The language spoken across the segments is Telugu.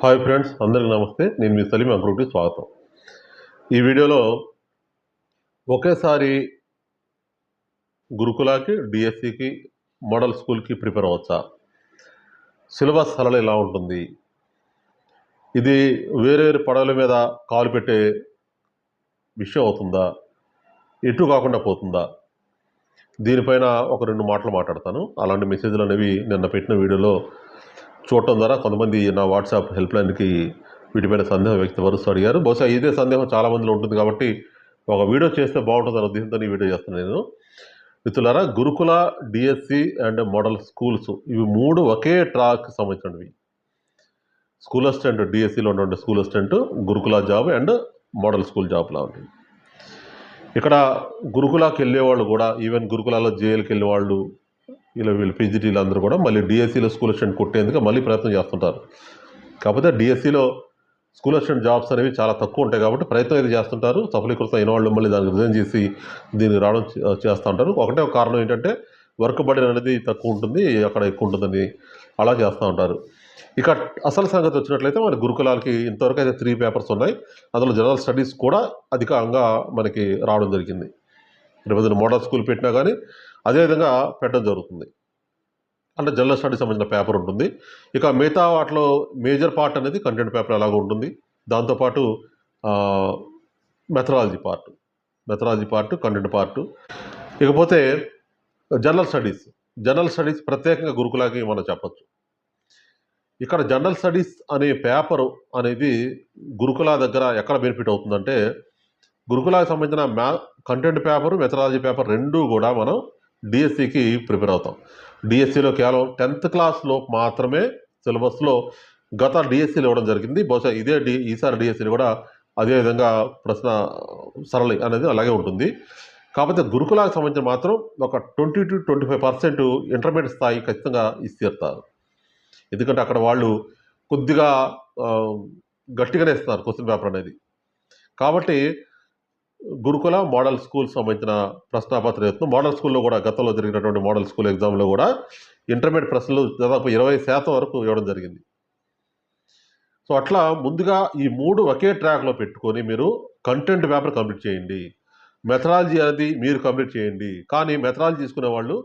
హాయ్ ఫ్రెండ్స్ అందరికీ నమస్తే. నేను మీ సలీం అగ్రూకి స్వాగతం. ఈ వీడియోలో ఒకేసారి గురుకులాకి డిఎస్సికి మోడల్ స్కూల్కి ప్రిపేర్ అవ్వచ్చా? సిలబస్ సరళ ఎలా ఉంటుంది? ఇది వేరే వేరే పడవల మీద కాలు పెట్టే విషయం అవుతుందా? ఎటు కాకుండా పోతుందా? దీనిపైన ఒక రెండు మాటలు మాట్లాడతాను. అలాంటి మెసేజ్లు అనేవి నిన్న పెట్టిన వీడియోలో చూడటం ద్వారా కొంతమంది నా వాట్సాప్ హెల్ప్ లైన్కి వీటిపైన సందేహం వ్యక్తపరుస్తూ అడిగారు. బహుశా ఇదే సందేహం చాలామందిలో ఉంటుంది కాబట్టి ఒక వీడియో చేస్తే బాగుంటుంది ఉద్దేశంతో ఈ వీడియో చేస్తున్నాను నేను. మిత్రులారా గురుకుల డిఎస్సి అండ్ మోడల్ స్కూల్స్ ఇవి మూడు ఒకే ట్రాక్ సంబంధించినవి. స్కూల్ అసిస్టెంట్ డిఎస్సిలో ఉన్నటువంటి school assistant Gurukula job and model school జాబ్లా ఉంటుంది ఇక్కడ గురుకులకి వెళ్ళేవాళ్ళు కూడా ఈవెన్ గురుకులాలో జేఎల్కి వెళ్ళే వాళ్ళు ఇలా వీళ్ళు పీజీటీలు అందరూ కూడా మళ్ళీ డిఎస్సిలో స్కూల్ అసిస్టెంట్ కొట్టేందుకు మళ్ళీ ప్రయత్నం చేస్తుంటారు. కాకపోతే డిఎస్సిలో స్కూల్ అసిస్టెంట్ జాబ్స్ అనేవి చాలా తక్కువ ఉంటాయి కాబట్టి ప్రయత్నం అయితే చేస్తుంటారు. సఫలీకృతం అయిన వాళ్ళు మళ్ళీ దానికి రిజైన్ చేసి దీన్ని రావడం చేస్తూ ఉంటారు. ఒకటే ఒక కారణం ఏంటంటే వర్క్ బర్డెన్ అనేది తక్కువ ఉంటుంది అక్కడ ఎక్కువ ఉంటుందని అలా చేస్తూ ఉంటారు. ఇక అసలు సంగతి వచ్చినట్లయితే మన గురుకులాలకి ఇంతవరకు అయితే త్రీ పేపర్స్ ఉన్నాయి. అందులో జనరల్ స్టడీస్ కూడా అధికంగా మనకి రావడం జరిగింది. రేపు మోడల్ స్కూల్ పెట్టినా కానీ అదేవిధంగా పెట్టడం జరుగుతుంది. అంటే జనరల్ స్టడీస్ సంబంధించిన పేపర్ ఉంటుంది. ఇక మిగతా వాటిలో మేజర్ పార్ట్ అనేది కంటెంట్ పేపర్ ఎలాగో ఉంటుంది. దాంతోపాటు methodology part. Methodology part content part. ఇకపోతే జనరల్ స్టడీస్. జనరల్ స్టడీస్ ప్రత్యేకంగా గురుకులాకి మనం చెప్పచ్చు? ఇక్కడ జనరల్ స్టడీస్ అనే పేపర్ అనేది గురుకుల దగ్గర ఎక్కడ బెనిఫిట్ అవుతుందంటే గురుకులాకి సంబంధించిన మ్యా కంటెంట్ పేపర్ మెథడాలజీ పేపర్ రెండూ కూడా మనం డిఎస్సికి ప్రిపేర్ అవుతాం. డిఎస్సిలో కేవలం టెన్త్ క్లాస్లో మాత్రమే సిలబస్లో గత డిఎస్సీలు ఇవ్వడం జరిగింది. బహుశా ఇదే డి ఈసారి డిఎస్సీలు కూడా అదే విధంగా ప్రశ్న సరళి అనేది అలాగే ఉంటుంది. కాకపోతే గురుకులాకి సంబంధించిన మాత్రం ఒక twenty two twenty five percent intermediate స్థాయి ఖచ్చితంగా ఇస్తారు ఎందుకంటే అక్కడ వాళ్ళు కొద్దిగా గట్టిగానే ఇస్తున్నారు క్వశ్చన్ పేపర్ అనేది. కాబట్టి గురుకుల మోడల్ స్కూల్ సంబంధించిన ప్రశ్నాపత్ర ఎత్తున. మోడల్ స్కూల్లో కూడా గతంలో జరిగినటువంటి మోడల్ స్కూల్ ఎగ్జామ్లో కూడా ఇంటర్మీడియట్ ప్రశ్నలు దాదాపు ఇరవై శాతం వరకు ఇవ్వడం జరిగింది. సో అట్లా ముందుగా ఈ మూడు ఒకే ట్రాక్లో పెట్టుకొని మీరు కంటెంట్ పేపర్ కంప్లీట్ చేయండి. మెథడాలజీ అనేది మీరు కంప్లీట్ చేయండి. కానీ మెథడాలజీ తీసుకునే వాళ్ళు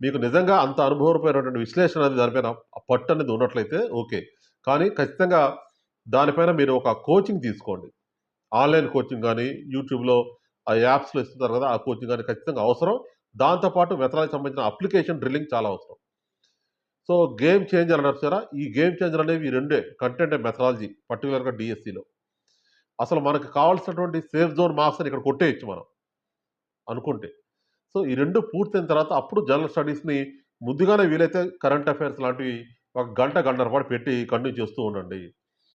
మీకు నిజంగా అంత అనుభవపరమైనటువంటి విశ్లేషణ అనేది దానిపైన పట్టు అనేది ఉన్నట్లయితే ఓకే. కానీ ఖచ్చితంగా దానిపైన మీరు ఒక కోచింగ్ తీసుకోండి. ఆన్లైన్ కోచింగ్ కానీ యూట్యూబ్లో ఆ యాప్స్లో ఇస్తున్నారు కదా ఆ కోచింగ్ కానీ ఖచ్చితంగా అవసరం. దాంతోపాటు మెథడాలజీ సంబంధించిన అప్లికేషన్ డ్రిల్లింగ్ చాలా అవసరం. సో గేమ్ చేంజర్ అన్నారు సారా ఈ గేమ్ చేంజర్ అనేవి ఈ రెండే కంటెంట్ అండ్ మెథడాలజీ పర్టికులర్గా డిఎస్సిలో. అసలు మనకు కావాల్సినటువంటి సేఫ్ జోన్ మార్క్స్ అని ఇక్కడ కొట్టేయచ్చు మనం అనుకుంటే. సో ఈ రెండు పూర్తయిన తర్వాత అప్పుడు జనరల్ స్టడీస్ని ముందుగానే వీలైతే కరెంట్ అఫైర్స్ లాంటివి ఒక గంట గంటల పాటు పెట్టి కంటిన్యూ చేస్తూ ఉండండి.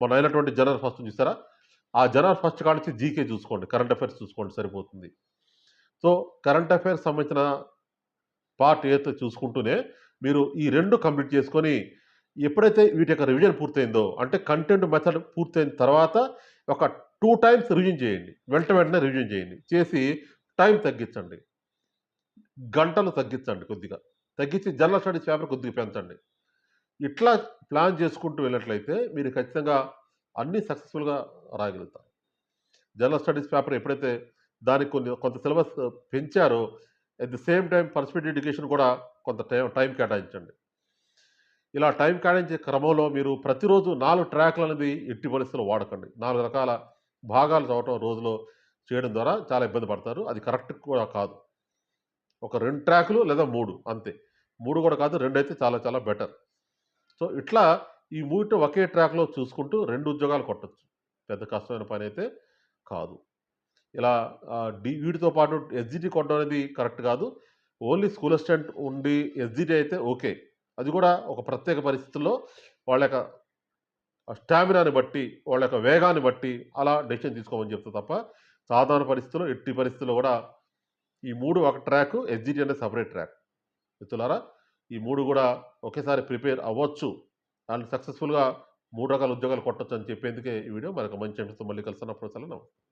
మన అయినటువంటి జనరల్ ఫస్ట్ చూసారా? ఆ జనరల్ ఫస్ట్ కాడిచి జీకే చూసుకోండి కరెంట్ అఫైర్స్ చూసుకోండి సరిపోతుంది. సో కరెంట్ అఫైర్స్ సంబంధించిన పార్ట్ ఏదో చూసుకుంటూనే మీరు ఈ రెండు కంప్లీట్ చేసుకొని ఎప్పుడైతే వీటి యొక్క రివిజన్ పూర్తయిందో అంటే కంటెంట్ మెథడ్ పూర్తయిన తర్వాత ఒక టూ టైమ్స్ రివిజన్ చేయండి. వెంట వెంటనే రివిజన్ చేయండి. చేసి టైం తగ్గించండి. గంటలు తగ్గించండి కొద్దిగా. తగ్గించి జనరల్ స్టడీస్ పేపర్ కొద్దిగా పెంచండి. ఇట్లా ప్లాన్ చేసుకుంటూ వెళ్ళినట్లయితే మీరు ఖచ్చితంగా అన్నీ సక్సెస్ఫుల్గా రాయగలుగుతారు జనరల్ స్టడీస్ పేపర్ ఎప్పుడైతే దానికి కొన్ని కొంత syllabus పెంచారో at the same time perspective education కూడా కొంత టైం టైం కేటాయించండి. ఇలా టైం కేటాయించే క్రమంలో మీరు ప్రతిరోజు నాలుగు ట్రాక్లు అనేది ఎట్టి పరిస్థితుల్లో వాడకండి. నాలుగు రకాల భాగాలు చదవటం రోజులో చేయడం ద్వారా చాలా ఇబ్బంది పడతారు. అది కరెక్ట్ కూడా కాదు. ఒక రెండు ట్రాకులు లేదా మూడు అంతే. మూడు కూడా కాదు రెండు అయితే చాలా చాలా బెటర్. సో ఇట్లా ఈ మూట ఒకే ట్రాక్లో చూసుకుంటూ రెండు ఉద్యోగాలు కొట్టచ్చు. పెద్ద కష్టమైన పని అయితే కాదు. ఇలా డి వీటితో పాటు ఎస్జిటి కొట్టడం అనేది కరెక్ట్ కాదు. ఓన్లీ స్కూల్ అసిస్టెంట్ ఉండి ఎస్జిటి అయితే ఓకే. అది కూడా ఒక ప్రత్యేక పరిస్థితుల్లో వాళ్ళ యొక్క స్టామినాని బట్టి వాళ్ళ యొక్క వేగాన్ని బట్టి అలా డెసిషన్ తీసుకోమని చెప్తా తప్ప సాధారణ పరిస్థితుల్లో ఎట్టి పరిస్థితుల్లో కూడా ఈ మూడు ఒక ట్రాక్ ఎస్జిటి అనేది సపరేట్ ట్రాక్. మిత్రులారా ఈ మూడు కూడా ఒకేసారి ప్రిపేర్ అవ్వచ్చు. దాన్ని సక్సెస్ఫుల్గా మూడు రకాల ఉద్యోగాలు కొట్టచ్చు అని చెప్పేందుకే ఈ వీడియో. మనకు మంచి అంశంతో మళ్ళీ కలిసినప్పుడు నమస్తే